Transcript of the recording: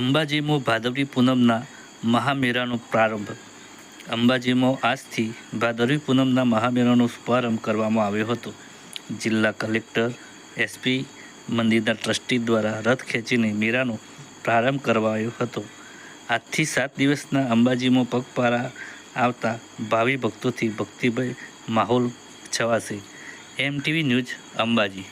અંબાજીમાં ભાદરવી પૂનમના મહામેળાનો પ્રારંભ. અંબાજીમાં આજથી ભાદરવી પૂનમના મહામેળાનો શુભારંભ કરવામાં આવ્યો હતો. જિલ્લા કલેક્ટર એસપી મંદિરના ટ્રસ્ટી દ્વારા રથ ખેંચીને મેળાનો પ્રારંભ કરવાયો હતો. આજથી સાત દિવસના અંબાજીમાં પગપારા આવતા ભાવિ ભક્તોથી ભક્તિભય માહોલ છવાશે. MTV news Ambaji.